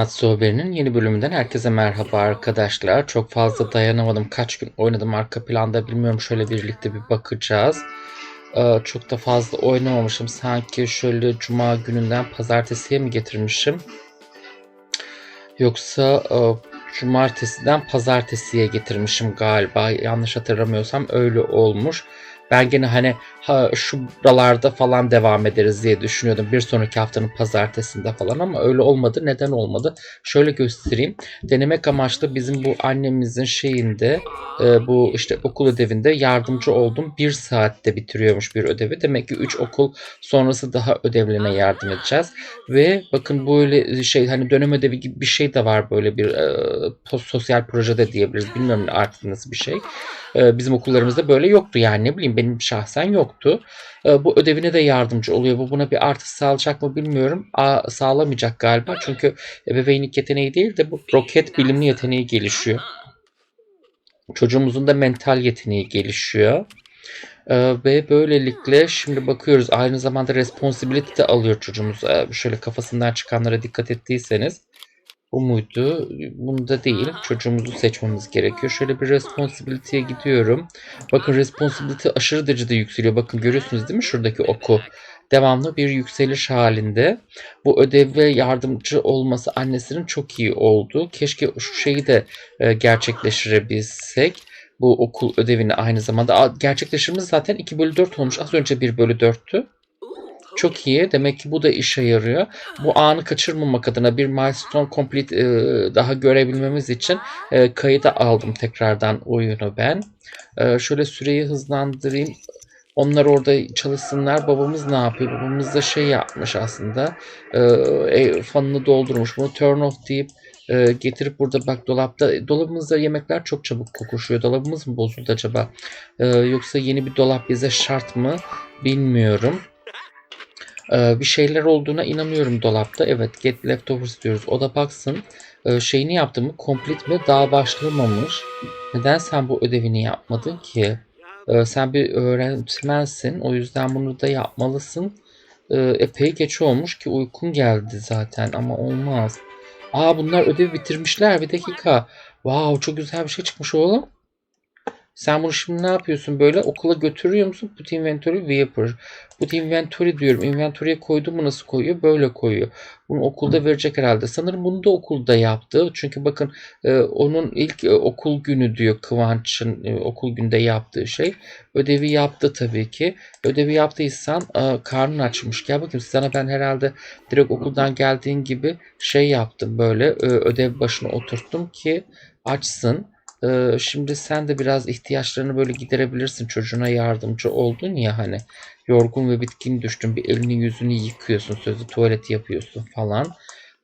Natsu Haber'in yeni bölümünden herkese merhaba arkadaşlar. Çok fazla dayanamadım. Kaç gün oynadım arka planda bilmiyorum. Şöyle birlikte bir bakacağız. Ee, çok da fazla oynamamışım. Sanki şöyle cuma gününden pazartesiye mi getirmişim? Yoksa e, cumartesiden pazartesiye getirmişim galiba. Yanlış hatırlamıyorsam öyle olmuş. Ben gene hani ha, şuralarda falan devam ederiz diye düşünüyordum. Bir sonraki haftanın pazartesinde falan ama öyle olmadı. Neden olmadı? Şöyle göstereyim. Denemek amaçlı bizim bu annemizin şeyinde e, bu işte okul ödevinde yardımcı oldum. Bir saatte bitiriyormuş bir ödevi. Demek ki 3 okul sonrası daha ödevlerine yardım edeceğiz. Ve bakın böyle şey hani dönem ödevi gibi bir şey de var böyle bir e, post sosyal projede diyebiliriz. Bilmiyorum artık nasıl bir şey. E, bizim okullarımızda böyle yoktu yani ne bileyim benim şahsen yoktu. E, bu ödevine de yardımcı oluyor. Bu buna bir artı sağlayacak mı bilmiyorum. A, sağlamayacak galiba. Çünkü ebeveynlik yeteneği değil de bu roket bilimli yeteneği gelişiyor. Çocuğumuzun da mental yeteneği gelişiyor. Ee, ve böylelikle şimdi bakıyoruz aynı zamanda responsibility de alıyor çocuğumuz. Ee, şöyle kafasından çıkanlara dikkat ettiyseniz. Bu muydu? Bunda değil. Çocuğumuzu seçmemiz gerekiyor. Şöyle bir responsibility'ye gidiyorum. Bakın responsibility aşırı derecede yükseliyor. Bakın görüyorsunuz değil mi şuradaki oku? Devamlı bir yükseliş halinde. Bu ödeve yardımcı olması annesinin çok iyi oldu. Keşke şu şeyi de e, gerçekleştirebilsek bu okul ödevini aynı zamanda. Gerçekleştirmemiz zaten 2 bölü 4 olmuş. Az önce 1 bölü 4'tü. Çok iyi. Demek ki bu da işe yarıyor. Bu anı kaçırmamak adına bir milestone complete e, daha görebilmemiz için e, kayıda aldım tekrardan oyunu ben. E, şöyle süreyi hızlandırayım. Onlar orada çalışsınlar. Babamız ne yapıyor? Babamız da şey yapmış aslında. E, fanını doldurmuş. Bunu turn off deyip e, getirip burada bak dolapta dolabımızda yemekler çok çabuk kokuşuyor. Dolabımız mı bozuldu acaba? E, yoksa yeni bir dolap bize şart mı? Bilmiyorum. E, bir şeyler olduğuna inanıyorum dolapta. Evet get leftovers diyoruz. O da baksın. E, şeyini yaptı mı? Complete mi? Daha başlamamış. Neden sen bu ödevini yapmadın ki? E, sen bir öğretmensin. O yüzden bunu da yapmalısın. Epey geç olmuş ki uykun geldi zaten ama olmaz. Aa bunlar ödevi bitirmişler. Bir dakika. Wow çok güzel bir şey çıkmış oğlum. Sen bunu şimdi ne yapıyorsun böyle? Okula götürüyor musun? Put inventory Viper. Put inventory diyorum. Inventory'e koydu mu nasıl koyuyor? Böyle koyuyor. Bunu okulda verecek herhalde. Sanırım bunu da okulda yaptı. Çünkü bakın e, onun ilk e, okul günü diyor Kıvanç'ın e, okul günde yaptığı şey. Ödevi yaptı tabii ki. Ödevi yaptıysan e, karnın açmış. Gel bakayım sana ben herhalde direkt okuldan geldiğin gibi şey yaptım böyle e, ödev başına oturttum ki açsın. Ee, şimdi sen de biraz ihtiyaçlarını böyle giderebilirsin. Çocuğuna yardımcı oldun ya hani. Yorgun ve bitkin düştün. Bir elini yüzünü yıkıyorsun. Sözü tuvalet yapıyorsun falan.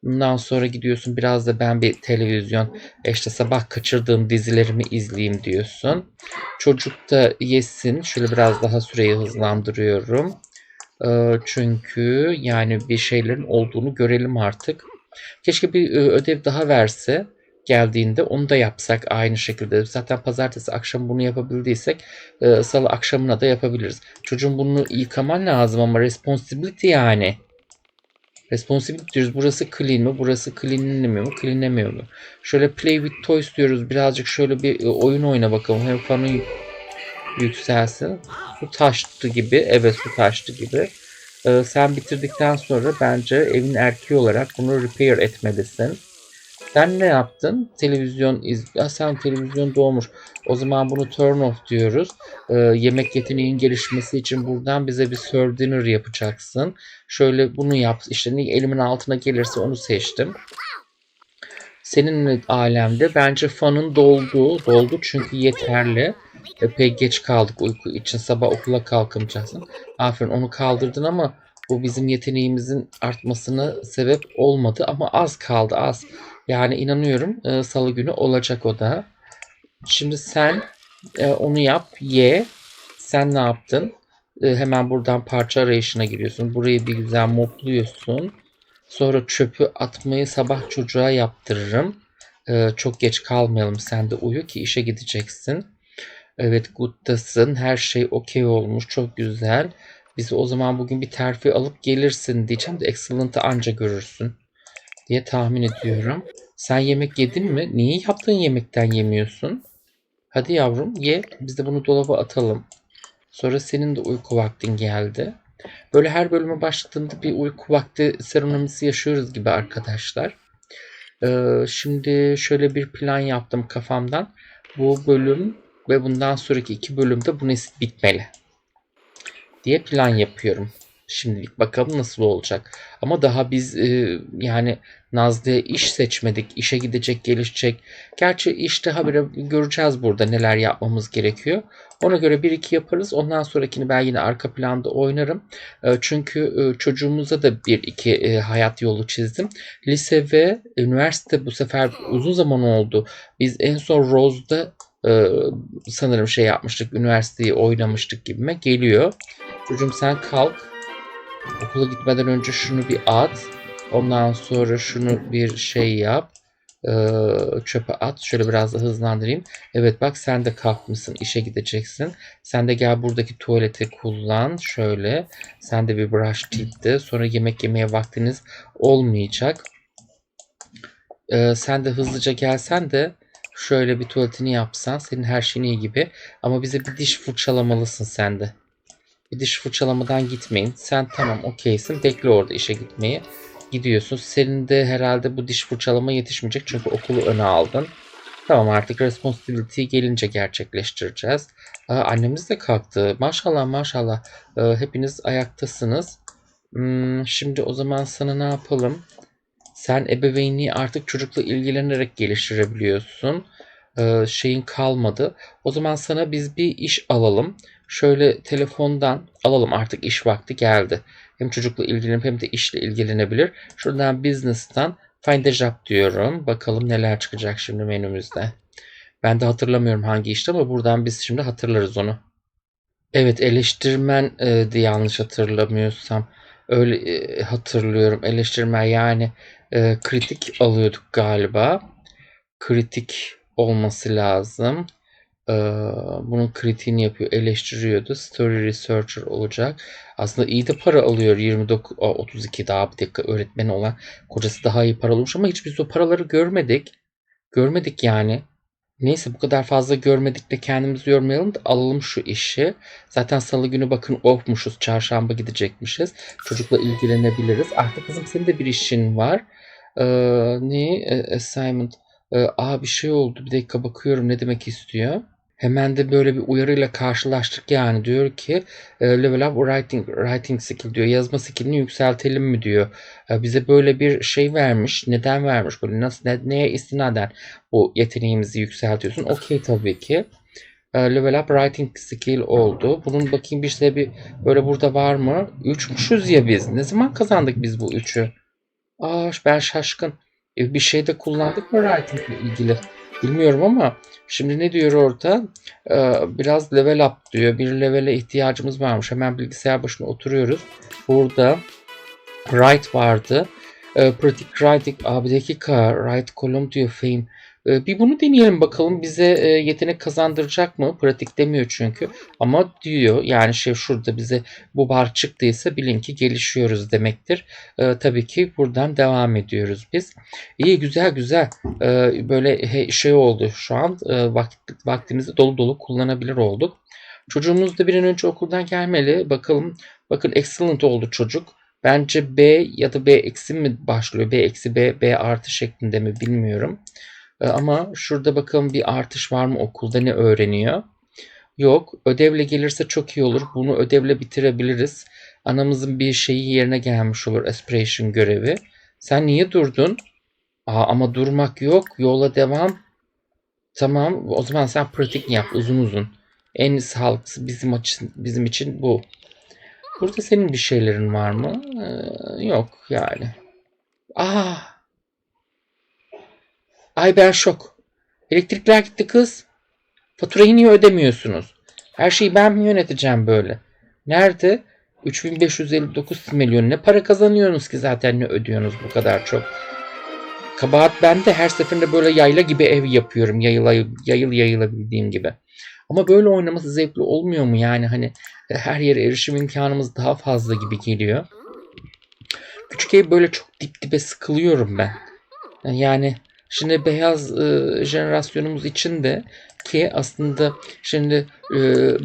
Bundan sonra gidiyorsun biraz da ben bir televizyon işte sabah kaçırdığım dizilerimi izleyeyim diyorsun. Çocuk da yesin. Şöyle biraz daha süreyi hızlandırıyorum. Ee, çünkü yani bir şeylerin olduğunu görelim artık. Keşke bir e, ödev daha verse geldiğinde onu da yapsak aynı şekilde. Zaten pazartesi akşam bunu yapabildiysek e, salı akşamına da yapabiliriz. Çocuğun bunu yıkaman lazım ama responsibility yani. Responsibility diyoruz. Burası clean mi? Burası cleanlemiyor mu? Cleanlemiyor mu? Şöyle play with toys diyoruz. Birazcık şöyle bir e, oyun oyna bakalım. Hem fanı yükselsin. Bu taştı gibi. Evet bu taştı gibi. Ee, sen bitirdikten sonra bence evin erkeği olarak bunu repair etmelisin. Sen ne yaptın? Televizyon iz... Ya sen televizyon doğmuş. O zaman bunu turn off diyoruz. Ee, yemek yeteneğin gelişmesi için buradan bize bir serve dinner yapacaksın. Şöyle bunu yap. İşte elimin altına gelirse onu seçtim. Senin alemde bence fanın doldu. Doldu çünkü yeterli. Epey geç kaldık uyku için. Sabah okula kalkamayacaksın. Aferin onu kaldırdın ama bu bizim yeteneğimizin artmasına sebep olmadı. Ama az kaldı az. Yani inanıyorum e, salı günü olacak o da. Şimdi sen e, onu yap, ye. Sen ne yaptın? E, hemen buradan parça arayışına giriyorsun. Burayı bir güzel mopluyorsun. Sonra çöpü atmayı sabah çocuğa yaptırırım. E, çok geç kalmayalım. Sen de uyu ki işe gideceksin. Evet good'tasın. Her şey okey olmuş. Çok güzel. Bizi o zaman bugün bir terfi alıp gelirsin diyeceğim de excellent'ı anca görürsün. Diye tahmin ediyorum. Sen yemek yedin mi? Niye yaptığın yemekten yemiyorsun? Hadi yavrum ye. Biz de bunu dolaba atalım. Sonra senin de uyku vaktin geldi. Böyle her bölüme başladığında bir uyku vakti seremonisi yaşıyoruz gibi arkadaşlar. Ee, şimdi şöyle bir plan yaptım kafamdan. Bu bölüm ve bundan sonraki iki bölümde bu nesil bitmeli diye plan yapıyorum. Şimdilik bakalım nasıl olacak. Ama daha biz e, yani Nazlı'ya iş seçmedik. İşe gidecek, gelişecek. Gerçi işte habire göreceğiz burada neler yapmamız gerekiyor. Ona göre bir iki yaparız. Ondan sonrakini ben yine arka planda oynarım. E, çünkü e, çocuğumuza da bir iki e, hayat yolu çizdim. Lise ve üniversite bu sefer uzun zaman oldu. Biz en son Rose'da e, sanırım şey yapmıştık. Üniversiteyi oynamıştık gibime geliyor. Çocuğum sen kalk. Okula gitmeden önce şunu bir at. Ondan sonra şunu bir şey yap. Ee, çöpe at. Şöyle biraz da hızlandırayım. Evet bak sen de kalkmışsın. işe gideceksin. Sen de gel buradaki tuvaleti kullan. Şöyle. Sen de bir brush teeth de. Sonra yemek yemeye vaktiniz olmayacak. Ee, sen de hızlıca gelsen de şöyle bir tuvaletini yapsan. Senin her şeyin iyi gibi. Ama bize bir diş fırçalamalısın sen de. Bir diş fırçalamadan gitmeyin. Sen tamam okeysin. Bekle orada işe gitmeyi. Gidiyorsun. Senin de herhalde bu diş fırçalama yetişmeyecek. Çünkü okulu öne aldın. Tamam artık responsibility gelince gerçekleştireceğiz. Aa, annemiz de kalktı. Maşallah maşallah. Ee, hepiniz ayaktasınız. Hmm, şimdi o zaman sana ne yapalım? Sen ebeveynliği artık çocukla ilgilenerek geliştirebiliyorsun. Ee, şeyin kalmadı. O zaman sana biz bir iş alalım. Şöyle telefondan alalım artık iş vakti geldi. Hem çocukla ilgilenip hem de işle ilgilenebilir. Şuradan business'tan find a job diyorum. Bakalım neler çıkacak şimdi menümüzde. Ben de hatırlamıyorum hangi işte ama buradan biz şimdi hatırlarız onu. Evet eleştirmen e, diye yanlış hatırlamıyorsam. Öyle e, hatırlıyorum. Eleştirmen yani e, kritik alıyorduk galiba. Kritik olması lazım. Ee, bunun kritiğini yapıyor, eleştiriyordu. Story researcher olacak. Aslında iyi de para alıyor. 29, aa, 32 daha bir dakika öğretmeni olan kocası daha iyi para almış ama hiç biz o paraları görmedik. Görmedik yani. Neyse bu kadar fazla görmedik de kendimizi yormayalım da alalım şu işi. Zaten salı günü bakın offmuşuz. Çarşamba gidecekmişiz. Çocukla ilgilenebiliriz. Artık kızım senin de bir işin var. Ee, ne? E, assignment. Ee, aa bir şey oldu. Bir dakika bakıyorum ne demek istiyor. Hemen de böyle bir uyarıyla karşılaştık yani diyor ki e, level up writing, writing skill diyor yazma skillini yükseltelim mi diyor. E, bize böyle bir şey vermiş. Neden vermiş? Böyle nasıl ne, neye istinaden bu yeteneğimizi yükseltiyorsun? Okey tabii ki. E, level up writing skill oldu. Bunun bakayım bir şey bir böyle burada var mı? Üçmüşüz ya biz. Ne zaman kazandık biz bu üçü? Aa ben şaşkın. E, bir şey de kullandık mı writing ile ilgili? Bilmiyorum ama şimdi ne diyor orada? Ee, biraz level up diyor. Bir levele ihtiyacımız varmış. Hemen bilgisayar başına oturuyoruz. Burada write vardı. Ee, pratik writing. Dakika. Write column diyor fame. Ee, bir bunu deneyelim bakalım bize e, yetenek kazandıracak mı? Pratik demiyor çünkü. Ama diyor yani şey şurada bize bu bar çıktıysa bilin ki gelişiyoruz demektir. Ee, tabii ki buradan devam ediyoruz biz. İyi güzel güzel. Ee, böyle şey oldu şu an e, vakt, vaktimizi dolu dolu kullanabilir olduk. Çocuğumuz da bir an önce okuldan gelmeli. Bakalım. Bakın excellent oldu çocuk. Bence B ya da B eksi mi başlıyor? B eksi B, B artı şeklinde mi bilmiyorum. Ee, ama şurada bakalım bir artış var mı okulda ne öğreniyor? Yok. Ödevle gelirse çok iyi olur. Bunu ödevle bitirebiliriz. Anamızın bir şeyi yerine gelmiş olur. Aspiration görevi. Sen niye durdun? Aa, ama durmak yok. Yola devam. Tamam. O zaman sen pratik yap uzun uzun. En sağlıklısı bizim için, bizim için bu. Burada senin bir şeylerin var mı? Ee, yok yani. Aa! Ay ben şok. Elektrikler gitti kız. Faturayı niye ödemiyorsunuz? Her şeyi ben mi yöneteceğim böyle? Nerede? 3559 milyon. Ne para kazanıyorsunuz ki zaten ne ödüyorsunuz bu kadar çok? Kabahat bende her seferinde böyle yayla gibi ev yapıyorum. Yayıla, yayıl yayılabildiğim gibi. Ama böyle oynaması zevkli olmuyor mu? Yani hani her yere erişim imkanımız daha fazla gibi geliyor. küçük ev böyle çok dip dibe sıkılıyorum ben. Yani şimdi beyaz e, jenerasyonumuz için de ki aslında şimdi e,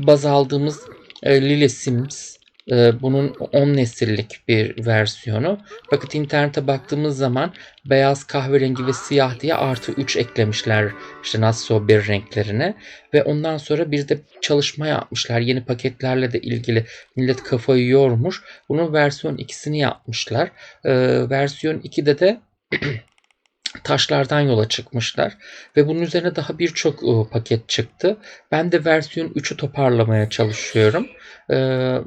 baz aldığımız e, Lily Sims e, bunun 10 nesillik bir versiyonu. Fakat internete baktığımız zaman beyaz, kahverengi ve siyah diye artı 3 eklemişler işte nasıl bir renklerine. Ve ondan sonra bir de çalışma yapmışlar. Yeni paketlerle de ilgili millet kafayı yormuş. Bunun versiyon ikisini yapmışlar. E, versiyon 2'de de taşlardan yola çıkmışlar ve bunun üzerine daha birçok e, paket çıktı. Ben de versiyon 3'ü toparlamaya çalışıyorum. Ee,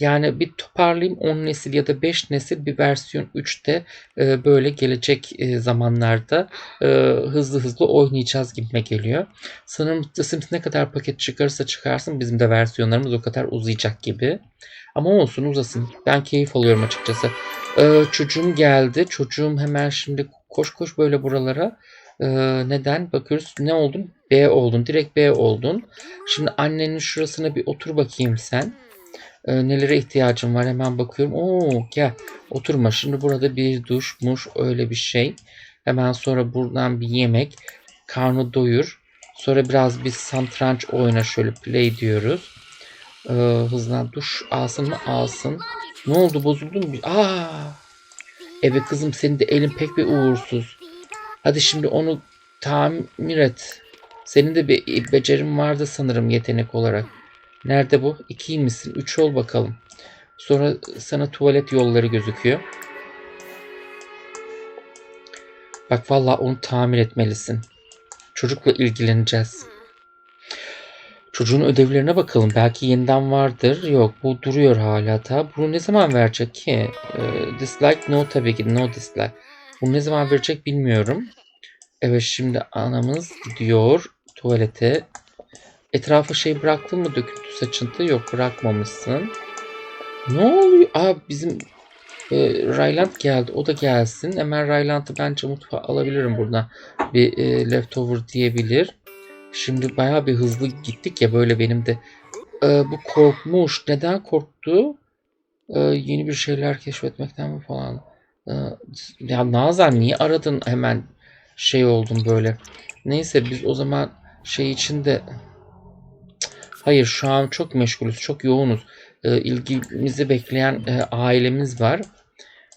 yani bir toparlayayım 10 nesil ya da 5 nesil bir versiyon 3'te e, böyle gelecek e, zamanlarda e, hızlı hızlı oynayacağız gibime geliyor. Sanırım The Sims ne kadar paket çıkarırsa çıkarsın bizim de versiyonlarımız o kadar uzayacak gibi. Ama olsun uzasın. Ben keyif alıyorum açıkçası. Ee, çocuğum geldi. Çocuğum hemen şimdi koş koş böyle buralara. Ee, neden? Bakıyoruz. Ne oldun? B oldun. Direkt B oldun. Şimdi annenin şurasına bir otur bakayım sen. Ee, nelere ihtiyacın var? Hemen bakıyorum. Oo gel. Oturma. Şimdi burada bir duş, muş öyle bir şey. Hemen sonra buradan bir yemek. Karnı doyur. Sonra biraz bir santranç oyna şöyle play diyoruz. Ee, hızlan duş alsın mı? Alsın. Ne oldu bozuldun mu? Aa! Evet kızım senin de elin pek bir uğursuz. Hadi şimdi onu tamir et. Senin de bir becerin vardı sanırım yetenek olarak. Nerede bu? İki misin? Üç ol bakalım. Sonra sana tuvalet yolları gözüküyor. Bak vallahi onu tamir etmelisin. Çocukla ilgileneceğiz. Çocuğun ödevlerine bakalım. Belki yeniden vardır. Yok bu duruyor hala da. Bunu ne zaman verecek ki? Ee, dislike no tabii ki. No dislike. Bunu ne zaman verecek bilmiyorum. Evet şimdi anamız gidiyor tuvalete. Etrafa şey bıraktın mı döküntü saçıntı? Yok bırakmamışsın. Ne oluyor? Aa bizim e, Ryland geldi. O da gelsin. Hemen Ryland'ı bence mutfağa alabilirim buradan. Bir e, leftover diyebilir. Şimdi bayağı bir hızlı gittik ya böyle benim de. E, bu korkmuş. Neden korktu? E, yeni bir şeyler keşfetmekten mi falan? E, ya Nazan niye aradın hemen şey oldum böyle. Neyse biz o zaman şey için de Hayır şu an çok meşgulüz, çok yoğunuz. E, ilgimizi bekleyen e, ailemiz var.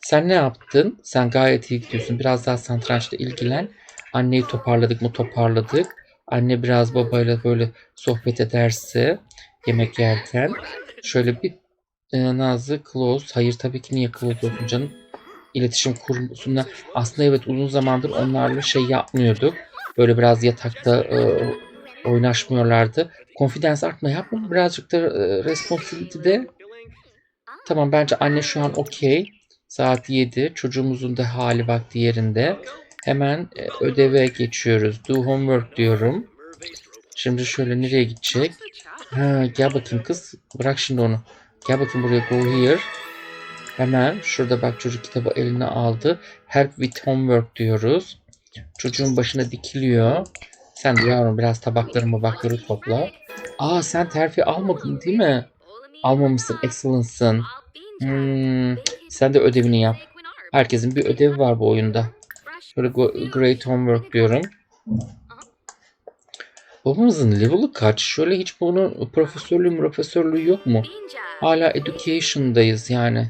Sen ne yaptın? Sen gayet iyi gidiyorsun. Biraz daha satrançla ilgilen. Anneyi toparladık mı? Toparladık. Anne biraz babayla böyle sohbet ederse yemek yerken şöyle bir e, Nazlı close. Hayır tabii ki niye close olsun canım? İletişim kurusunda aslında evet uzun zamandır onlarla şey yapmıyorduk. Böyle biraz yatakta e, oynaşmıyorlardı. Confidence artma yapma. Birazcık da e, responsibility de. Tamam bence anne şu an okey. Saat 7. Çocuğumuzun da hali vakti yerinde. Hemen e, ödeve geçiyoruz. Do homework diyorum. Şimdi şöyle nereye gidecek? Ha, gel bakayım kız. Bırak şimdi onu. Gel bakayım buraya go here. Hemen şurada bak çocuk kitabı eline aldı. Help with homework diyoruz. Çocuğun başına dikiliyor. Sen de yavrum biraz tabakları mabakları topla. Aa sen terfi almadın değil mi? Almamışsın. Excellence'sın. Hmm, sen de ödevini yap. Herkesin bir ödevi var bu oyunda. Böyle go- great homework diyorum. Babamızın level'ı kaç? Şöyle hiç bunun profesörlüğü profesörlüğü yok mu? Hala education'dayız yani.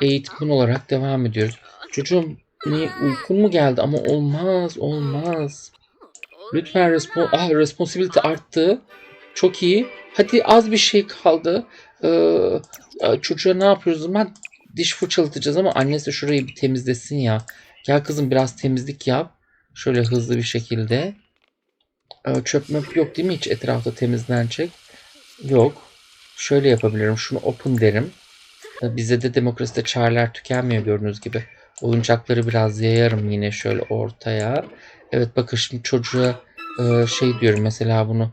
Eğitim olarak devam ediyoruz. Çocuğum ne uykun mu geldi ama olmaz olmaz. Lütfen respon ah, responsibility arttı. Çok iyi. Hadi az bir şey kaldı. Ee, çocuğa ne yapıyoruz zaman? Diş fırçalatacağız ama annesi şurayı bir temizlesin ya. Gel kızım biraz temizlik yap. Şöyle hızlı bir şekilde. Ee, çöp möp yok değil mi hiç etrafta temizlenecek? Yok. Şöyle yapabilirim. Şunu open derim. Ee, bize de demokraside çareler tükenmiyor gördüğünüz gibi. Oyuncakları biraz yayarım yine şöyle ortaya. Evet bakın şimdi çocuğa e, şey diyorum mesela bunu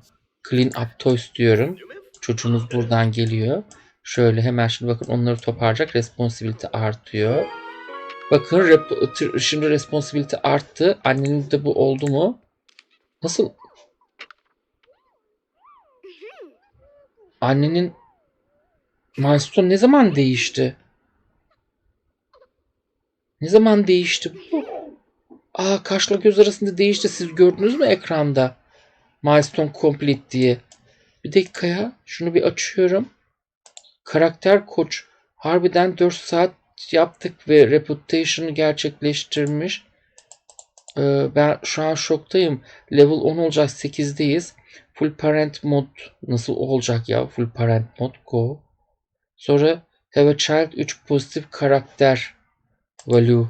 clean up toys diyorum. Çocuğunuz buradan geliyor. Şöyle hemen şimdi bakın onları toparlayacak. Responsibility artıyor. Bakın rep- şimdi responsibility arttı. Annenin de bu oldu mu? Nasıl? Annenin milestone ne zaman değişti? Ne zaman değişti bu? Aa kaşla göz arasında değişti. Siz gördünüz mü ekranda? Milestone complete diye. Bir dakika ya. Şunu bir açıyorum. Karakter koç. Harbiden 4 saat yaptık ve reputation'ı gerçekleştirmiş. Ee, ben şu an şoktayım. Level 10 olacak 8'deyiz. Full parent mod nasıl olacak ya? Full parent mod go. Sonra have a child 3 pozitif karakter value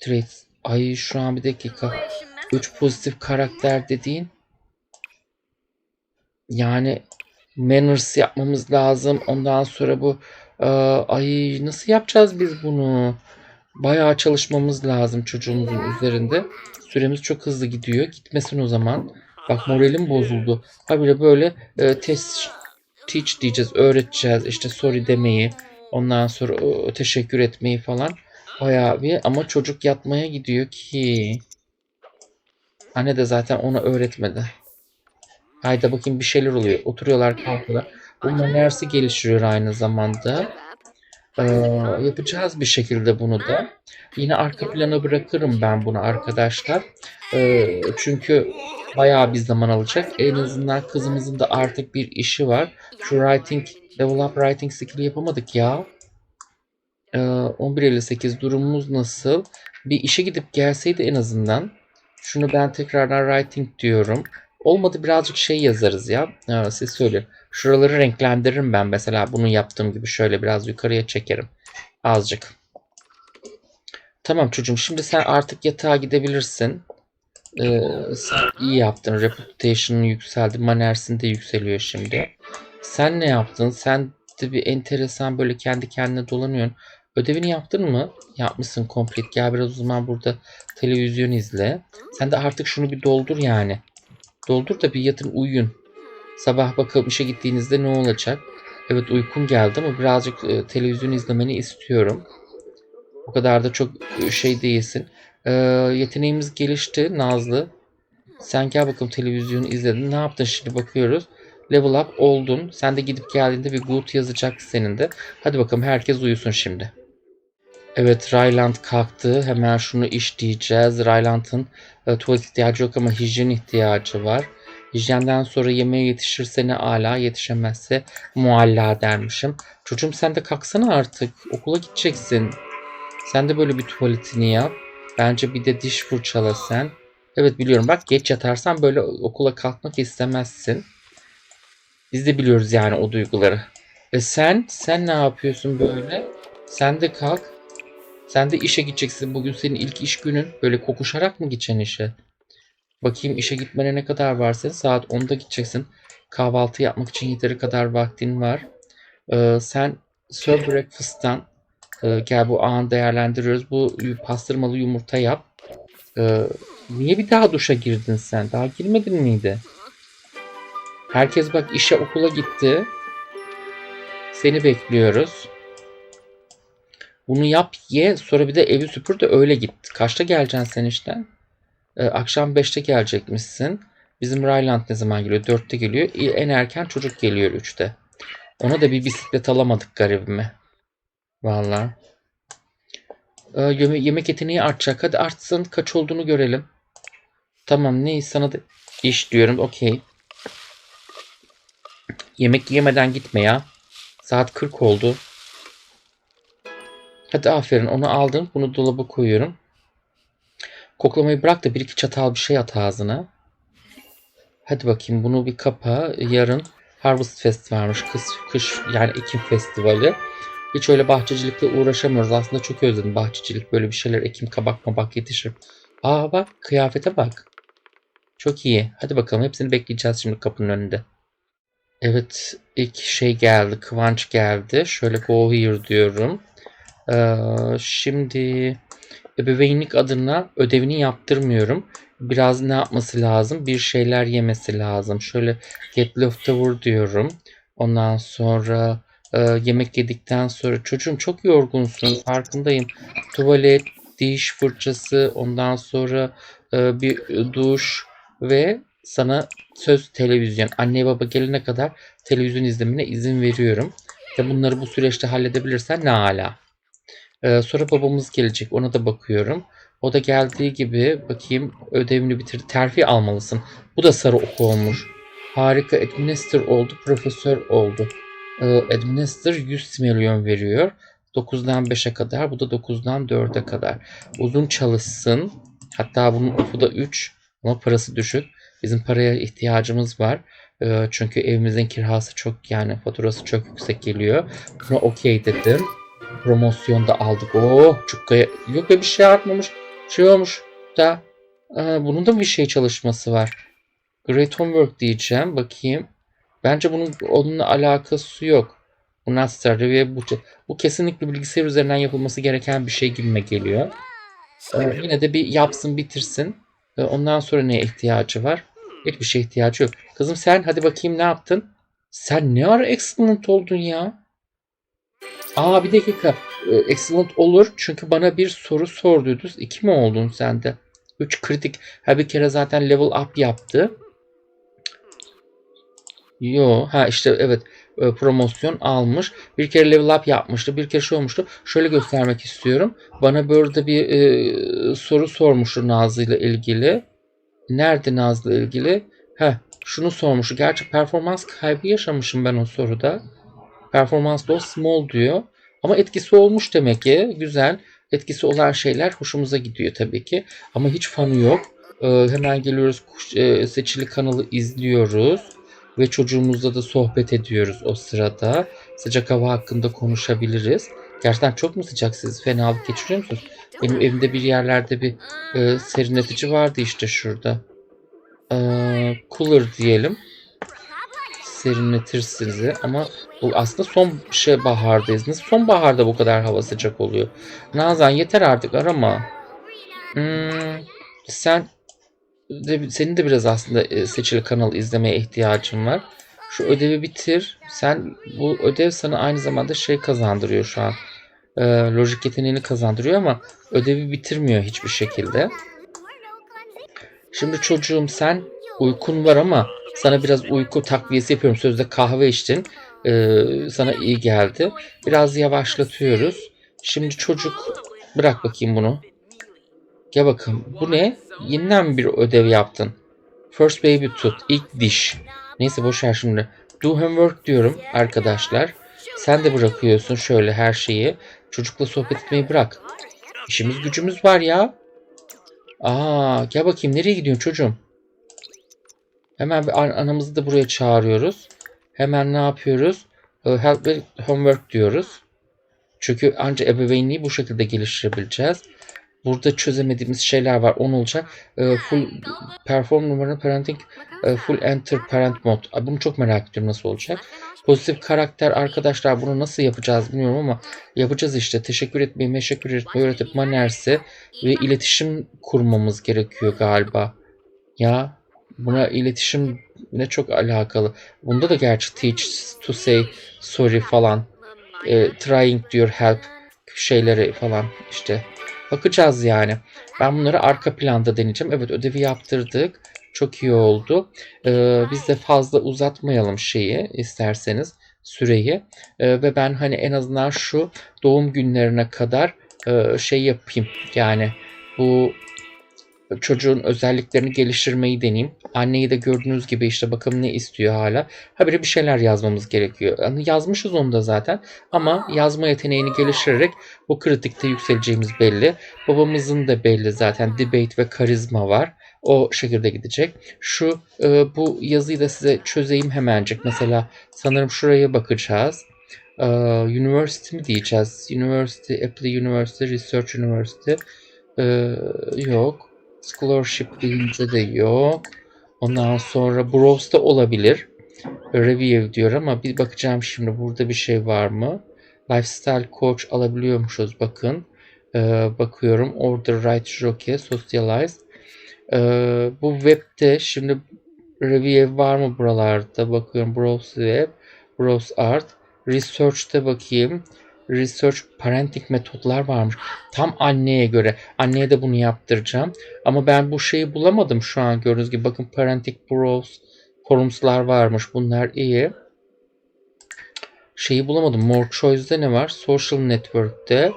traits. Ay şu an bir dakika. 3 pozitif karakter dediğin yani manners yapmamız lazım. Ondan sonra bu Ee, ay nasıl yapacağız biz bunu? Bayağı çalışmamız lazım çocuğumuzun üzerinde. Süremiz çok hızlı gidiyor. Gitmesin o zaman. Bak moralim bozuldu. Habire böyle e, test teach diyeceğiz, öğreteceğiz. İşte sorry demeyi, ondan sonra e, teşekkür etmeyi falan. Bayağı bir ama çocuk yatmaya gidiyor ki. Anne de zaten ona öğretmedi. Hayda bakayım bir şeyler oluyor. Oturuyorlar kalkıyorlar. Bu manersi geliştiriyor aynı zamanda. Ee, yapacağız bir şekilde bunu da. Yine arka plana bırakırım ben bunu arkadaşlar. Ee, çünkü bayağı bir zaman alacak. En azından kızımızın da artık bir işi var. Şu writing, level up writing skill'i yapamadık ya. Ee, 11.58 durumumuz nasıl? Bir işe gidip gelseydi en azından. Şunu ben tekrardan writing diyorum. Olmadı birazcık şey yazarız ya. Ee, siz söyleyin. Şuraları renklendiririm ben mesela bunu yaptığım gibi şöyle biraz yukarıya çekerim. Azıcık. Tamam çocuğum şimdi sen artık yatağa gidebilirsin. Ee, iyi yaptın. Reputation'ın yükseldi. Manersin de yükseliyor şimdi. Sen ne yaptın? Sen de bir enteresan böyle kendi kendine dolanıyorsun. Ödevini yaptın mı? Yapmışsın complete. Gel biraz o zaman burada televizyon izle. Sen de artık şunu bir doldur yani. Doldur da bir yatın uyuyun. Sabah bakalım işe gittiğinizde ne olacak? Evet uykum geldi ama birazcık e, televizyon izlemeni istiyorum. O kadar da çok e, şey değilsin. E, yeteneğimiz gelişti Nazlı. Sen gel bakalım televizyonu izledin. Ne yaptın şimdi bakıyoruz. Level up oldun. Sen de gidip geldiğinde bir good yazacak senin de. Hadi bakalım herkes uyusun şimdi. Evet Ryland kalktı. Hemen şunu işleyeceğiz. Ryland'ın e, tuvalet ihtiyacı yok ama hijyen ihtiyacı var. Hijyenden sonra yemeğe yetişirse ne ala yetişemezse mualla dermişim. Çocuğum sen de kalksana artık. Okula gideceksin. Sen de böyle bir tuvaletini yap. Bence bir de diş fırçala sen. Evet biliyorum bak geç yatarsan böyle okula kalkmak istemezsin. Biz de biliyoruz yani o duyguları. E sen, sen ne yapıyorsun böyle? Sen de kalk. Sen de işe gideceksin. Bugün senin ilk iş günün. Böyle kokuşarak mı gideceksin işe? Bakayım işe gitmene ne kadar var senin? Saat 10'da gideceksin. Kahvaltı yapmak için yeteri kadar vaktin var. Ee, sen serve breakfast'tan e, gel bu anı değerlendiriyoruz. Bu pastırmalı yumurta yap. Ee, niye bir daha duşa girdin sen? Daha girmedin miydi? Herkes bak işe okula gitti. Seni bekliyoruz. Bunu yap ye sonra bir de evi süpür de öyle git. Kaçta geleceksin sen işten? Ee, akşam 5'te gelecekmişsin. Bizim Ryland ne zaman geliyor? 4'te geliyor. En erken çocuk geliyor 3'te. Ona da bir bisiklet alamadık garibime. Vallahi. Ee, yeme- yemek yeteneği artacak. Hadi artsın. Kaç olduğunu görelim. Tamam neyse sana da iş diyorum. Okey. Yemek yemeden gitme ya. Saat 40 oldu. Hadi aferin onu aldım. Bunu dolaba koyuyorum. Koklamayı bırak da bir iki çatal bir şey at ağzına. Hadi bakayım bunu bir kapa. Yarın Harvest Fest varmış. Kış, kış yani Ekim Festivali. Hiç öyle bahçecilikle uğraşamıyoruz. Aslında çok özledim bahçecilik. Böyle bir şeyler ekim kabak mabak yetişir. Aa bak kıyafete bak. Çok iyi. Hadi bakalım hepsini bekleyeceğiz şimdi kapının önünde. Evet ilk şey geldi. Kıvanç geldi. Şöyle go here diyorum. Ee, şimdi ebeveynlik adına ödevini yaptırmıyorum. Biraz ne yapması lazım? Bir şeyler yemesi lazım. Şöyle get leftover diyorum. Ondan sonra e, yemek yedikten sonra çocuğum çok yorgunsun farkındayım. Tuvalet, diş fırçası, ondan sonra e, bir duş ve sana söz televizyon. Anne baba gelene kadar televizyon izlemene izin veriyorum. Ve bunları bu süreçte halledebilirsen ne ala. Ee, sonra babamız gelecek. Ona da bakıyorum. O da geldiği gibi bakayım ödevini bitirdi. Terfi almalısın. Bu da sarı oku olmuş. Harika. Administer oldu. Profesör oldu. Ee, administer 100 milyon veriyor. 9'dan 5'e kadar. Bu da 9'dan 4'e kadar. Uzun çalışsın. Hatta bunun ofu da 3. Ama parası düşük. Bizim paraya ihtiyacımız var. Ee, çünkü evimizin kirası çok yani faturası çok yüksek geliyor. Buna okey dedim. Promosyon da aldık. Oh cukkaya. Yok be bir şey artmamış. Şey olmuş da. Aa, bunun da bir şey çalışması var. Great Homework diyeceğim. Bakayım. Bence bunun onunla alakası yok. Bu Nastar ve bu, bu kesinlikle bilgisayar üzerinden yapılması gereken bir şey gibime geliyor. Ee, yine de bir yapsın bitirsin. Ee, ondan sonra neye ihtiyacı var? Hiçbir şeye ihtiyacı yok. Kızım sen hadi bakayım ne yaptın? Sen ne ara excellent oldun ya? Aa bir dakika. Ee, excellent olur çünkü bana bir soru sorduydunuz. İki mi oldun sen de? Üç kritik. Ha bir kere zaten level up yaptı. Yo ha işte evet e, promosyon almış. Bir kere level up yapmıştı. Bir kere şey olmuştu. Şöyle göstermek istiyorum. Bana burada bir e, soru sormuştu Nazlı ile ilgili. Nerede Nazlı ile ilgili? Heh, şunu sormuştu. Gerçi performans kaybı yaşamışım ben o soruda. Performans low small diyor. Ama etkisi olmuş demek ki. Güzel. Etkisi olan şeyler hoşumuza gidiyor tabii ki. Ama hiç fanı yok. Ee, hemen geliyoruz e, seçili kanalı izliyoruz. Ve çocuğumuzla da sohbet ediyoruz o sırada. Sıcak hava hakkında konuşabiliriz. Gerçekten çok mu sıcak siz? Fenalık geçiriyor musunuz? Benim evimde bir yerlerde bir e, serinletici vardı işte şurada. E, cooler diyelim. Serinletir sizi ama bu aslında son şey bahardayız. Nasıl sonbaharda bu kadar hava sıcak oluyor? Nazan yeter artık arama. Hmm, sen de, senin de biraz aslında e, seçili kanal izlemeye ihtiyacın var. Şu ödevi bitir. Sen bu ödev sana aynı zamanda şey kazandırıyor şu an. E, lojik yeteneğini kazandırıyor ama ödevi bitirmiyor hiçbir şekilde. Şimdi çocuğum sen uykun var ama sana biraz uyku takviyesi yapıyorum. Sözde kahve içtin. E, sana iyi geldi. Biraz yavaşlatıyoruz. Şimdi çocuk bırak bakayım bunu. Gel bakalım. Bu ne? Yeniden bir ödev yaptın. First baby tut. İlk diş. Neyse boş ver şimdi. Do homework diyorum arkadaşlar. Sen de bırakıyorsun şöyle her şeyi. Çocukla sohbet etmeyi bırak. İşimiz gücümüz var ya. Aa, gel bakayım nereye gidiyorsun çocuğum? Hemen bir an- anamızı da buraya çağırıyoruz. Hemen ne yapıyoruz? Ee, Help with homework diyoruz. Çünkü ancak ebeveynliği bu şekilde geliştirebileceğiz. Burada çözemediğimiz şeyler var. 10 olacak. Ee, full perform numaranı parenting e, full enter parent mod. Bunu çok merak ediyorum nasıl olacak. Pozitif karakter arkadaşlar bunu nasıl yapacağız bilmiyorum ama yapacağız işte. Teşekkür etmeyi, meşekkür etmeyi öğretip manersi ve iletişim kurmamız gerekiyor galiba. Ya buna iletişim ne çok alakalı. Bunda da gerçi teach to say sorry falan. E, trying diyor help şeyleri falan işte. Bakacağız yani. Ben bunları arka planda deneyeceğim. Evet ödevi yaptırdık. Çok iyi oldu. Ee, biz de fazla uzatmayalım şeyi isterseniz süreyi. Ee, ve ben hani en azından şu doğum günlerine kadar e, şey yapayım. Yani bu çocuğun özelliklerini geliştirmeyi deneyeyim. Anneyi de gördüğünüz gibi işte bakalım ne istiyor hala. Habire bir şeyler yazmamız gerekiyor. Yani yazmışız onu da zaten ama yazma yeteneğini geliştirerek bu kritikte yükseleceğimiz belli. Babamızın da belli zaten debate ve karizma var. O şekilde gidecek. Şu e, bu yazıyı da size çözeyim hemencik. Mesela sanırım şuraya bakacağız. E, university mi diyeceğiz? University, Apple University, Research University. E, yok. Scholarship deyince de yok. Ondan sonra Browse'da olabilir. Review diyor ama bir bakacağım şimdi burada bir şey var mı? Lifestyle Coach alabiliyormuşuz bakın. Ee, bakıyorum. Order, Write, Jockey, Socialize. Ee, bu webde şimdi review var mı buralarda? Bakıyorum. Browse Web, Browse Art. Research'te bakayım. Research parenting metotlar varmış. Tam anneye göre. Anneye de bunu yaptıracağım. Ama ben bu şeyi bulamadım şu an gördüğünüz gibi. Bakın parenting browse forumslar varmış. Bunlar iyi. Şeyi bulamadım. More Choice'de ne var? Social Network'te.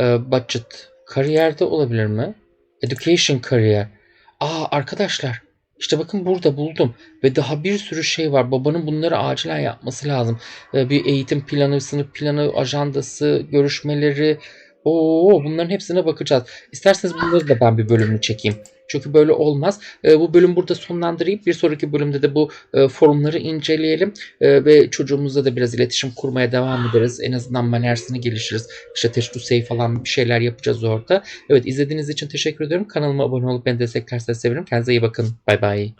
Ee, budget. Kariyerde olabilir mi? Education kariyer. Aa arkadaşlar. İşte bakın burada buldum. Ve daha bir sürü şey var. Babanın bunları acilen yapması lazım. Ee, bir eğitim planı, sınıf planı, ajandası, görüşmeleri. Oo bunların hepsine bakacağız. İsterseniz bunları da ben bir bölümünü çekeyim. Çünkü böyle olmaz. Ee, bu bölüm burada sonlandırayım. Bir sonraki bölümde de bu e, forumları inceleyelim. Ee, ve çocuğumuzla da biraz iletişim kurmaya devam ederiz. En azından manersini gelişiriz. İşte teşhis falan bir şeyler yapacağız orada. Evet izlediğiniz için teşekkür ediyorum. Kanalıma abone olup beni desteklerseniz sevinirim. Kendinize iyi bakın. Bay bay.